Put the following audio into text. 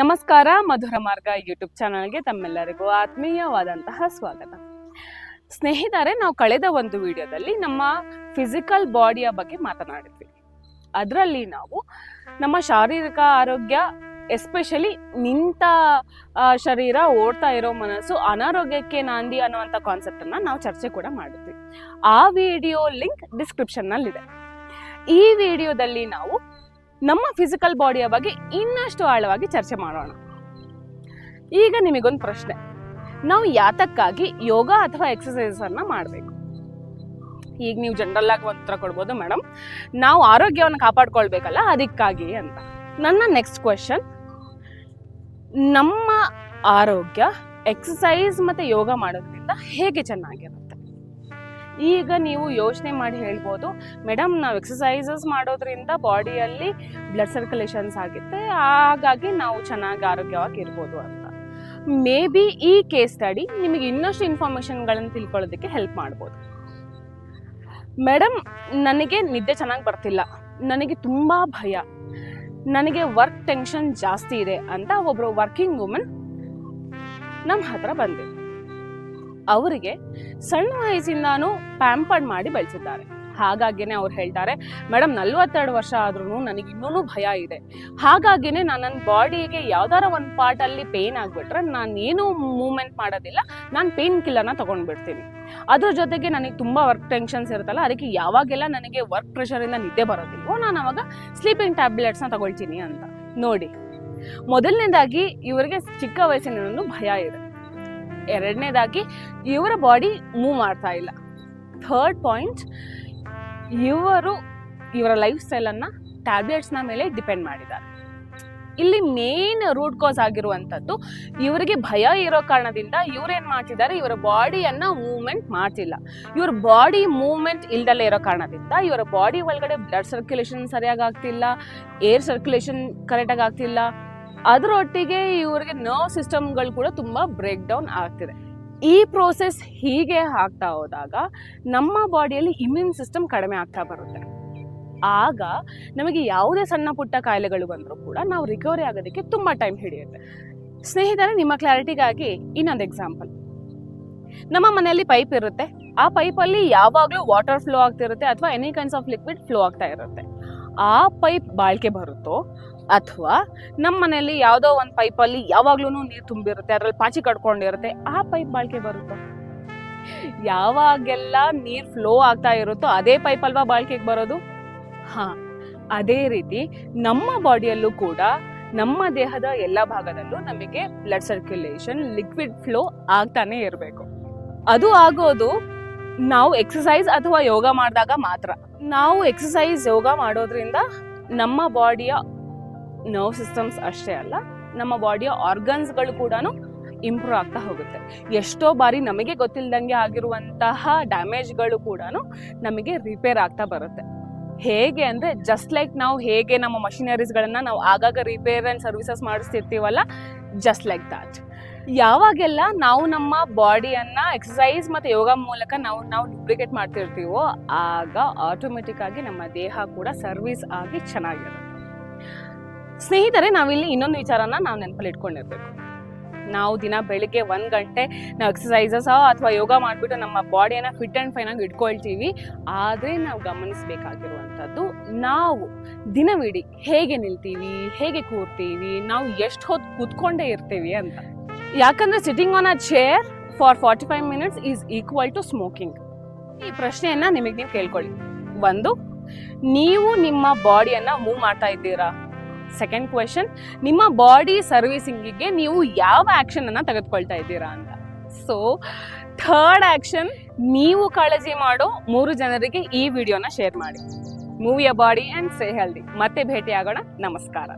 ನಮಸ್ಕಾರ, ಮಧುರ ಮಾರ್ಗ ಯೂಟ್ಯೂಬ್ ಚಾನಲ್ಗೆ ತಮ್ಮೆಲ್ಲರಿಗೂ ಆತ್ಮೀಯವಾದಂತಹ ಸ್ವಾಗತ. ಸ್ನೇಹಿತರೆ, ನಾವು ಕಳೆದ ಒಂದು ವಿಡಿಯೋದಲ್ಲಿ ನಮ್ಮ ಫಿಸಿಕಲ್ ಬಾಡಿಯ ಬಗ್ಗೆ ಮಾತನಾಡಿದ್ವಿ. ಅದರಲ್ಲಿ ನಾವು ನಮ್ಮ ಶಾರೀರಿಕ ಆರೋಗ್ಯ ಎಸ್ಪೆಷಲಿ ನಿಂತ ಶರೀರ ಓಡ್ತಾ ಇರೋ ಮನಸ್ಸು ಅನಾರೋಗ್ಯಕ್ಕೆ ನಾಂದಿ ಅನ್ನುವಂಥ ಕಾನ್ಸೆಪ್ಟನ್ನು ನಾವು ಚರ್ಚೆ ಕೂಡ ಮಾಡಿದ್ವಿ. ಆ ವಿಡಿಯೋ ಲಿಂಕ್ ಡಿಸ್ಕ್ರಿಪ್ಷನ್ನಲ್ಲಿದೆ ಈ ವಿಡಿಯೋದಲ್ಲಿ ನಾವು ನಮ್ಮ ಫಿಸಿಕಲ್ ಬಾಡಿಯ ಬಗ್ಗೆ ಇನ್ನಷ್ಟು ಆಳವಾಗಿ ಚರ್ಚೆ ಮಾಡೋಣ. ಈಗ ನಿಮಗೊಂದು ಪ್ರಶ್ನೆ. ನಾವು ಯಾತಕ್ಕಾಗಿ ಯೋಗ ಅಥವಾ ಎಕ್ಸಸೈಸ್ ಅನ್ನ ಮಾಡಬೇಕು? ಈಗ ನೀವು ಜನರಲ್ ಆಗಿ ಉತ್ತರ ಕೊಡ್ಬೋದು ಮೇಡಮ್ ನಾವು ಆರೋಗ್ಯವನ್ನು ಕಾಪಾಡ್ಕೊಳ್ಬೇಕಲ್ಲ, ಅದಕ್ಕಾಗಿ ಅಂತ. ನನ್ನ ನೆಕ್ಸ್ಟ್ ಕ್ವೆಶನ್ ನಮ್ಮ ಆರೋಗ್ಯ ಎಕ್ಸಸೈಸ್ ಮತ್ತು ಯೋಗ ಮಾಡೋದ್ರಿಂದ ಹೇಗೆ ಚೆನ್ನಾಗಿರುತ್ತೆ? ಈಗ ನೀವು ಯೋಚನೆ ಮಾಡಿ ಹೇಳ್ಬೋದು. ಮೇಡಮ್ ನಾವು ಎಕ್ಸಸೈಸಸ್ ಮಾಡೋದ್ರಿಂದ ಬಾಡಿಯಲ್ಲಿ ಬ್ಲಡ್ ಸರ್ಕ್ಯುಲೇಷನ್ಸ್ ಆಗುತ್ತೆ. ಹಾಗಾಗಿ ನಾವು ಚೆನ್ನಾಗಿ ಆರೋಗ್ಯವಾಗಿ ಇರ್ಬೋದು ಅಂತ. ಮೇ ಬಿ ಈ ಕೇಸ್ ಸ್ಟಡಿ ನಿಮಗೆ ಇನ್ನಷ್ಟು ಇನ್ಫಾರ್ಮೇಷನ್ಗಳನ್ನು ತಿಳ್ಕೊಳ್ಳೋದಕ್ಕೆ ಹೆಲ್ಪ್ ಮಾಡ್ಬೋದು. ಮೇಡಮ್ ನನಗೆ ನಿದ್ದೆ ಚೆನ್ನಾಗಿ ಬರ್ತಿಲ್ಲ. ನನಗೆ ತುಂಬ ಭಯ. ನನಗೆ ವರ್ಕ್ ಟೆನ್ಷನ್ ಜಾಸ್ತಿ ಇದೆ ಅಂತ ಒಬ್ಬರು ವರ್ಕಿಂಗ್ ವುಮೆನ್ ನಮ್ಮ ಹತ್ರ ಬಂದಿದ್ರು ಅವರಿಗೆ ಸಣ್ಣ ವಯಸ್ಸಿಂದಾನು ಪ್ಯಾಂಪರ್ಡ್ ಮಾಡಿ ಬೆಳೆಸಿದ್ದಾರೆ. ಹಾಗಾಗಿನೇ ಅವ್ರು ಹೇಳ್ತಾರೆ ಮೇಡಮ್ ನಲ್ವತ್ತೆರಡು ವರ್ಷ ಆದ್ರೂ ನನಗೆ ಇನ್ನೂ ಭಯ ಇದೆ. ಹಾಗಾಗಿನೇ ನಾನು ನನ್ನ ಬಾಡಿಗೆ ಯಾವ್ದಾರ ಒಂದು ಪಾರ್ಟಲ್ಲಿ ಪೇನ್ ಆಗಿಬಿಟ್ರೆ ನಾನು ಏನೂ ಮೂವ್ಮೆಂಟ್ ಮಾಡೋದಿಲ್ಲ, ನಾನು ಪೇನ್ ಕಿಲ್ಲರ್ನ ತೊಗೊಂಡ್ಬಿಡ್ತೀನಿ. ಅದ್ರ ಜೊತೆಗೆ ನನಗೆ ತುಂಬ ವರ್ಕ್ ಟೆನ್ಷನ್ಸ್ ಇರುತ್ತಲ್ಲ, ಅದಕ್ಕೆ ಯಾವಾಗೆಲ್ಲ ನನಗೆ ವರ್ಕ್ ಪ್ರೆಷರಿಂದ ನಿದ್ದೆ ಬರೋದಿಲ್ವೋ, ನಾನು ಅವಾಗ ಸ್ಲೀಪಿಂಗ್ ಟ್ಯಾಬ್ಲೆಟ್ಸ್ನ ತಗೊಳ್ತೀನಿ ಅಂತ. ನೋಡಿ, ಮೊದಲನೇದಾಗಿ ಇವರಿಗೆ ಚಿಕ್ಕ ವಯಸ್ಸಿನ ಭಯ ಇದೆ. ಎರಡನೇದಾಗಿ ಇವರ ಬಾಡಿ ಮೂವ್ ಮಾಡ್ತಾ ಇಲ್ಲ. ಥರ್ಡ್ ಪಾಯಿಂಟ್ ಇವರು ಇವರ ಲೈಫ್ ಸ್ಟೈಲನ್ನು ಟ್ಯಾಬ್ಲೆಟ್ಸ್ನ ಮೇಲೆ ಡಿಪೆಂಡ್ ಮಾಡಿದ್ದಾರೆ. ಇಲ್ಲಿ ಮೇನ್ ರೂಟ್ ಕಾಸ್ ಆಗಿರುವಂಥದ್ದು ಇವರಿಗೆ ಭಯ ಇರೋ ಕಾರಣದಿಂದ ಇವ್ರೇನ್ ಮಾಡ್ತಿದ್ದಾರೆ? ಇವರ ಬಾಡಿಯನ್ನು ಮೂವ್ಮೆಂಟ್ ಮಾಡ್ತಿಲ್ಲ. ಇವ್ರ ಬಾಡಿ ಮೂವ್ಮೆಂಟ್ ಇಲ್ದಲೇ ಇರೋ ಕಾರಣದಿಂದ ಇವರ ಬಾಡಿ ಒಳಗಡೆ ಬ್ಲಡ್ ಸರ್ಕ್ಯುಲೇಷನ್ ಸರಿಯಾಗಿ ಆಗ್ತಿಲ್ಲ ಏರ್ ಸರ್ಕ್ಯುಲೇಷನ್ ಕರೆಕ್ಟಾಗಿ ಆಗ್ತಿಲ್ಲ. ಅದರೊಟ್ಟಿಗೆ ಇವರಿಗೆ ನರ್ವ್ ಸಿಸ್ಟಮ್ಗಳು ಕೂಡ ತುಂಬ ಬ್ರೇಕ್ ಡೌನ್ ಆಗ್ತಿದೆ. ಈ ಪ್ರೋಸೆಸ್ ಹೀಗೆ ಆಗ್ತಾ ಹೋದಾಗ ನಮ್ಮ ಬಾಡಿಯಲ್ಲಿ ಇಮ್ಯೂನ್ ಸಿಸ್ಟಮ್ ಕಡಿಮೆ ಆಗ್ತಾ ಬರುತ್ತೆ. ಆಗ ನಮಗೆ ಯಾವುದೇ ಸಣ್ಣ ಪುಟ್ಟ ಕಾಯಿಲೆಗಳು ಬಂದರೂ ಕೂಡ ನಾವು ರಿಕವರಿ ಆಗೋದಕ್ಕೆ ತುಂಬ ಟೈಮ್ ಹಿಡಿಯುತ್ತೆ. ಸ್ನೇಹಿತರೆ, ನಿಮ್ಮ ಕ್ಲಾರಿಟಿಗಾಗಿ ಇನ್ನೊಂದು ಎಕ್ಸಾಂಪಲ್ ನಮ್ಮ ಮನೆಯಲ್ಲಿ ಪೈಪ್ ಇರುತ್ತೆ. ಆ ಪೈಪಲ್ಲಿ ಯಾವಾಗಲೂ ವಾಟರ್ ಫ್ಲೋ ಆಗ್ತಿರುತ್ತೆ ಅಥವಾ any kinds of liquid flow ಆಗ್ತಾ ಇರುತ್ತೆ. ಆ ಪೈಪ್ ಬಾಳಿಕೆ ಬರುತ್ತೋ ಅಥವಾ ನಮ್ಮ ಮನೆಯಲ್ಲಿ ಯಾವುದೋ ಒಂದು ಪೈಪಲ್ಲಿ ಯಾವಾಗ್ಲೂ ನೀರು ತುಂಬಿರುತ್ತೆ, ಅದರಲ್ಲಿ ಪಾಚಿ ಕಟ್ಕೊಂಡಿರುತ್ತೆ, ಆ ಪೈಪ್ ಬಾಳ್ಕೆ ಬರುತ್ತೆ? ಯಾವಾಗೆಲ್ಲ ನೀರು ಫ್ಲೋ ಆಗ್ತಾ ಇರುತ್ತೋ ಅದೇ ಪೈಪ್ ಅಲ್ವಾ ಬಾಳ್ಕೆಗೆ ಬರೋದು? ಹಾ, ಅದೇ ರೀತಿ ನಮ್ಮ ಬಾಡಿಯಲ್ಲೂ ಕೂಡ ನಮ್ಮ ದೇಹದ ಎಲ್ಲ ಭಾಗದಲ್ಲೂ ನಮಗೆ ಬ್ಲಡ್ ಸರ್ಕ್ಯುಲೇಷನ್ ಲಿಕ್ವಿಡ್ ಫ್ಲೋ ಆಗ್ತಾನೆ ಇರಬೇಕು. ಅದು ಆಗೋದು ನಾವು ಎಕ್ಸಸೈಸ್ ಅಥವಾ ಯೋಗ ಮಾಡಿದಾಗ ಮಾತ್ರ. ನಾವು ಎಕ್ಸಸೈಸ್ ಯೋಗ ಮಾಡೋದ್ರಿಂದ ನಮ್ಮ ಬಾಡಿಯ ನರ್ವ್ ಸಿಸ್ಟಮ್ಸ್ ಅಷ್ಟೇ ಅಲ್ಲ, ನಮ್ಮ ಬಾಡಿಯ ಆರ್ಗನ್ಸ್ಗಳು ಕೂಡ ಇಂಪ್ರೂವ್ ಆಗ್ತಾ ಹೋಗುತ್ತೆ. ಎಷ್ಟೋ ಬಾರಿ ನಮಗೆ ಗೊತ್ತಿಲ್ಲದಂಗೆ ಆಗಿರುವಂತಹ ಡ್ಯಾಮೇಜ್ಗಳು ಕೂಡ ನಮಗೆ ರಿಪೇರ್ ಆಗ್ತಾ ಬರುತ್ತೆ. ಹೇಗೆ ಅಂದರೆ ಜಸ್ಟ್ ಲೈಕ್ ನಾವು ಹೇಗೆ ನಮ್ಮ ಮಷಿನರೀಸ್ಗಳನ್ನು ನಾವು ಆಗಾಗ ರಿಪೇರ್ ಆ್ಯಂಡ್ ಸರ್ವಿಸಸ್ ಮಾಡಿಸ್ತಿರ್ತೀವಲ್ಲ ಜಸ್ಟ್ ಲೈಕ್ ದಾಟ್ ಯಾವಾಗೆಲ್ಲ ನಾವು ನಮ್ಮ ಬಾಡಿಯನ್ನು ಎಕ್ಸಸೈಸ್ ಮತ್ತು ಯೋಗ ಮೂಲಕ ನಾವು ನಾವು ಲುಬ್ರಿಕೇಟ್ ಮಾಡ್ತಿರ್ತೀವೋ, ಆಗ ಆಟೋಮೆಟಿಕ್ ಆಗಿ ನಮ್ಮ ದೇಹ ಕೂಡ ಸರ್ವಿಸ್ ಆಗಿ ಚೆನ್ನಾಗಿರುತ್ತೆ. ಸ್ನೇಹಿತರೆ, ನಾವಿಲ್ಲಿ ಇನ್ನೊಂದು ವಿಚಾರನ ನಾವು ನೆನಪಲ್ಲಿ ಇಟ್ಕೊಂಡಿರ್ಬೇಕು. ನಾವು ದಿನ ಬೆಳಿಗ್ಗೆ ಒಂದು ಗಂಟೆ ನಾವು ಎಕ್ಸಸೈಸಸ್ ಅಥವಾ ಯೋಗ ಮಾಡಿಬಿಟ್ಟು ನಮ್ಮ ಬಾಡಿಯನ್ನು ಫಿಟ್ ಆ್ಯಂಡ್ ಫೈನಾಗಿ ಇಟ್ಕೊಳ್ತೀವಿ. ಆದರೆ ನಾವು ಗಮನಿಸಬೇಕಾಗಿರುವಂಥದ್ದು, ನಾವು ದಿನವಿಡೀ ಹೇಗೆ ನಿಲ್ತೀವಿ, ಹೇಗೆ ಕೂರ್ತೀವಿ, ನಾವು ಎಷ್ಟು ಹೊತ್ತು ಕೂತ್ಕೊಂಡೇ ಇರ್ತೀವಿ ಅಂತ. ಯಾಕಂದರೆ sitting on a chair for forty five minutes is equal to smoking ಈ ಪ್ರಶ್ನೆಯನ್ನು ನಿಮಗೆ ನೀವು ಕೇಳ್ಕೊಳ್ಳಿ. ಒಂದು, ನೀವು ನಿಮ್ಮ ಬಾಡಿಯನ್ನು ಮೂವ್ ಮಾಡ್ತಾ ಇದ್ದೀರಾ? ಸೆಕೆಂಡ್ ಕ್ವೆಶನ್ ನಿಮ್ಮ ಬಾಡಿ ಸರ್ವಿಸಿಂಗಿಗೆ ನೀವು ಯಾವ ಆಕ್ಷನ್ ಅನ್ನು ತೆಗೆದುಕೊಳ್ತಾ ಇದ್ದೀರಾ ಅಂತ. ಸೊ ಥರ್ಡ್ ಆಕ್ಷನ್ ನೀವು ಕಾಳಜಿ ಮಾಡೋ ಮೂರು ಜನರಿಗೆ ಈ ವಿಡಿಯೋನ ಶೇರ್ ಮಾಡಿ. ಮೂವಿಯ ಬಾಡಿ ಆ್ಯಂಡ್ ಸೇ ಹೆಲ್ದಿ ಮತ್ತೆ ಭೇಟಿ ಆಗೋಣ ನಮಸ್ಕಾರ.